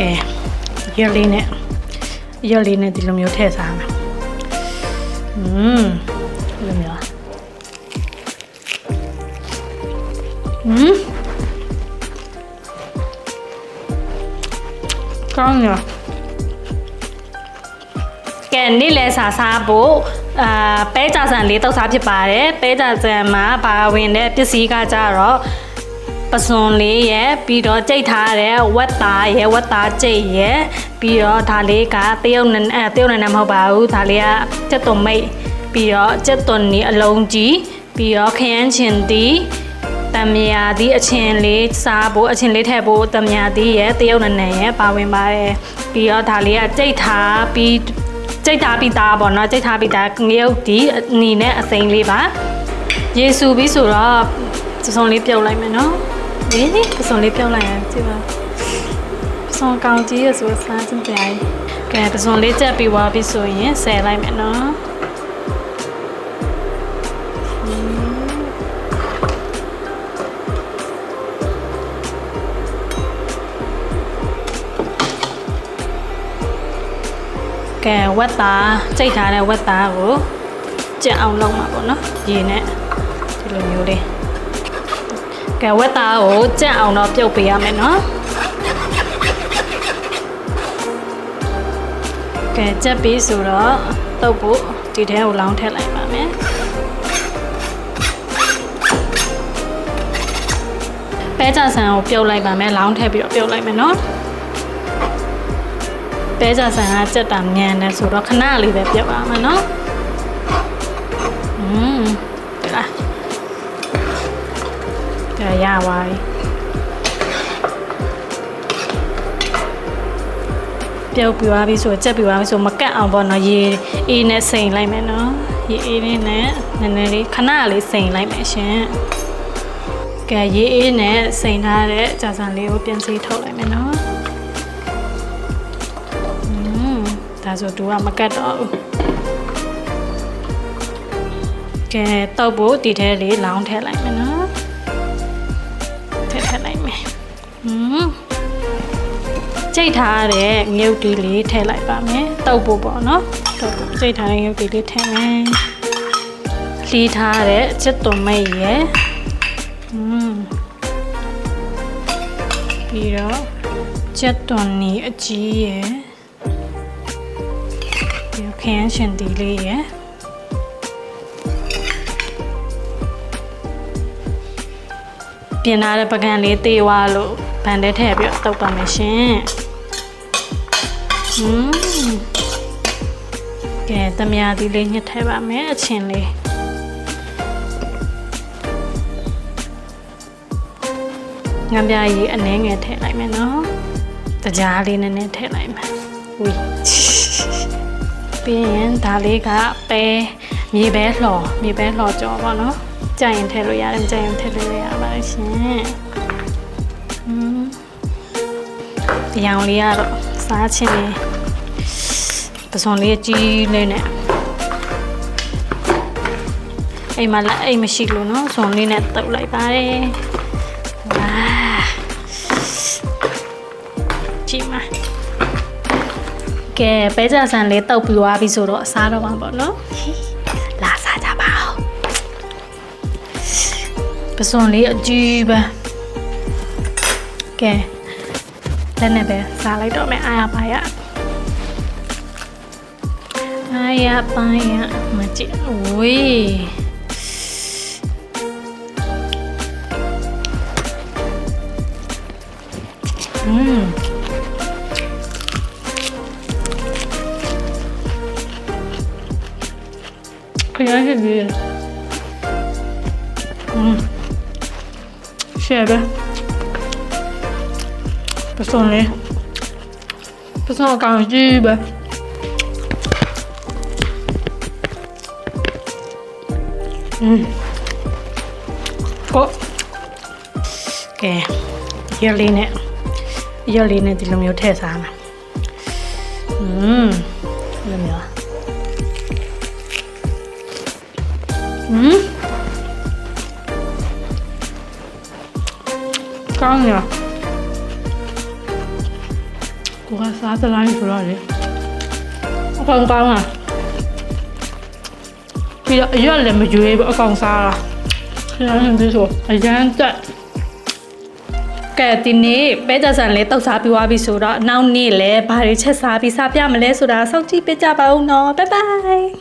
ကဲရွက်လေးနဲ့ရွက်လေးနဲ့ဒီလိုမျိုးထည့်စားမယ်อืมဒီလိုမျိုးอืมကောင်းရကဲနေ့လဲစားစားဖို့အာပဲကြဆန်လေးတောက်စားဖြစ်ပါတယ်ပဲကြဆန်မှာဘာဝင်တဲ့ပစ္စည်းကကြတော့ ပစွန်လေးရယ်ပြီးတော့ကြိတ်ထားတဲ့ဝက်သားရယ်ဝက်သားကြိတ်ရယ်ပြီးတော့ဒါလေးကတရုတ်နအဲတရုတ်နန်းမဟုတ်ပါဘူးဒါလေးကကျက်သွန်မိတ်ပြီးတော့ကျက်သွန်နီအလုံးကြီးပြီးတော့ခရမ်းချင်တီတမယာဒီအချင်းလေးစားဖို့အချင်းလေးထည့်ဖို့တမယာဒီရယ်တရုတ်နန်းရယ်ပါဝင်ပါတယ်ပြီးတော့ဒါလေးကကြိတ်ထားပြီးကြိတ်ထားပြီးသားပေါ့နော်ကြိတ်ထားပြီးသားငရုတ်ဒီအနီနဲ့အစိမ်းလေးပါရေစူပြီးဆိုတော့စုံလေးပြုတ်လိုက်မယ်နော်။ ဒီပစုံလေးပြောင်းလိုက်ရင်ကြည့်ပါ။ပစုံကောင်ကြီးရဆိုစားစင်ပြိုင်။ကဲပစုံလေးချက်ပြီးသွားပြီဆိုရင်ဆယ်လိုက်မယ်နော်။ကဲဝက်သားကြိတ်ထားတဲ့ဝက်သားကိုကြက်အောင်လုပ်မှာပေါ့နော်။ရေနဲ့ဒီလိုမျိုးလေး ကဲဝက်သားကိုကြက်အောင်တော့ပြုတ်ပေးရမယ်နော်ကဲကြက်ပြီးဆိုတော့တုပ်ဖို့ဒီထဲကိုလောင်းထည့်လိုက်ပါမယ်ပဲကြဆန်ကိုပြုတ်လိုက်ပါမယ်လောင်းထည့်ပြီးတော့ပြုတ်လိုက်မယ်နော်ပဲကြဆန်ကကြက်တာမြန်တယ်ဆိုတော့ခဏလေးပဲပြုတ်ပါမယ်နော်อืม ကဲရပါပြီပြုတ်ပြသွားပြီဆိုကြက်ပြသွားပြီဆိုမကတ်အောင်ပေါ့နော်ရေအေးနဲ့စိန်လိုက်မယ်နော်ရေအေးလေးနဲ့နည်းနည်းလေးခဏလေးစိန်လိုက်မယ်ရှင်ကဲရေအေးနဲ့စိန်ထားတဲ့ကြာစံလေးကိုပြန်စီထုတ်လိုက်မယ်နော်อืมဒါဆိုတူကမကတ်တော့ဘူးကဲတောက်ဖို့ဒီထဲလေးလောင်းထည့်လိုက်မယ်နော် ထည့်ထည့်လိုက်မယ်။ဟွန်းကြိတ်ထားတဲ့ငရုတ်တီလေးထည့်လိုက်ပါမယ်။တုပ်ဖို့ပေါ့နော်။တုပ်ဖို့ကြိတ်ထားတဲ့ငရုတ်တီလေးထည့်မယ်။လှီးထားတဲ့ချက်သွန်မိတ်ရယ်။ဟွန်းပြီးတော့ချက်သွန်နီအကြီးရယ်။ပြီးတော့ခရမ်းရှင်တီလေးရယ်။ ပြင်ထားတဲ့ပကံလေးတေးသွားလို့ဗန်ထဲထည့်ပြီးတော့တုပ်ပါမယ်ရှင်။ဟွန်းကဲသမ ्या ဒီလေးညှစ်ထည့်ပါမယ်အချင်းလေးငါပြရီအနှဲငယ်ထည့်လိုက်မယ်နော်။တကြားလေးနည်းနည်းထည့်လိုက်မယ်။ဝီပြီးရင်ဒါလေးကပဲမြေပဲလှော်မြေပဲလှော်ကြောပါနော်။ ကြိုင်ရင်ထည့်လို့ရတယ်မကြိုင်ရင်ထည့်လို့ရပါတယ်ရှင်။อืมဒီအောင်လေးကတော့စားချင်းလေးပစုံလေးကြီးလေးနဲ့အိမ်မှာလည်းအိမ်မရှိလို့နော်ဇွန်လေးနဲ့တုပ်လိုက်ပါတယ်ဝါကြည့်မှာကဲပဲကြဆန်လေးတုပ်ပြီးသွားပြီဆိုတော့အစားတော့မှာပေါ့နော် ပစွန်လေးအကြီးပဲကဲလက်နဲ့ပဲစားလိုက်တော့မယ်အာရပါရအာရပါရမကြည့်ဝေးอืม可以吃鱼。嗯。ห้ดีอืมเสียไปผสมเลยผสมกับจีไปอืมก็แกเยอะเลยเนี่ย ရက်လေးနဲ့ဒီလိုမျိုးထည့်စားမှာอืมဒီလိုမျိုးอืม ကောင်းရကိုကစားသလားဆိုတော့လေအကောင်ကောင်းอ่ะပြီးတော့အရွက်လည်းမရွေးဘူးအကောင်စားတာခရမ်းဒီဆိုအရန်တက်ကဲဒီနေ့ပဲကြဆန်လေးတောက်စားပြီးသွားပြီဆိုတော့နောက်နေ့လဲဘာတွေချက်စားပြီးစားပြမလဲဆိုတာစောင့်ကြည့်ပေးကြပါဦးနော်ဘိုင်ဘိုင်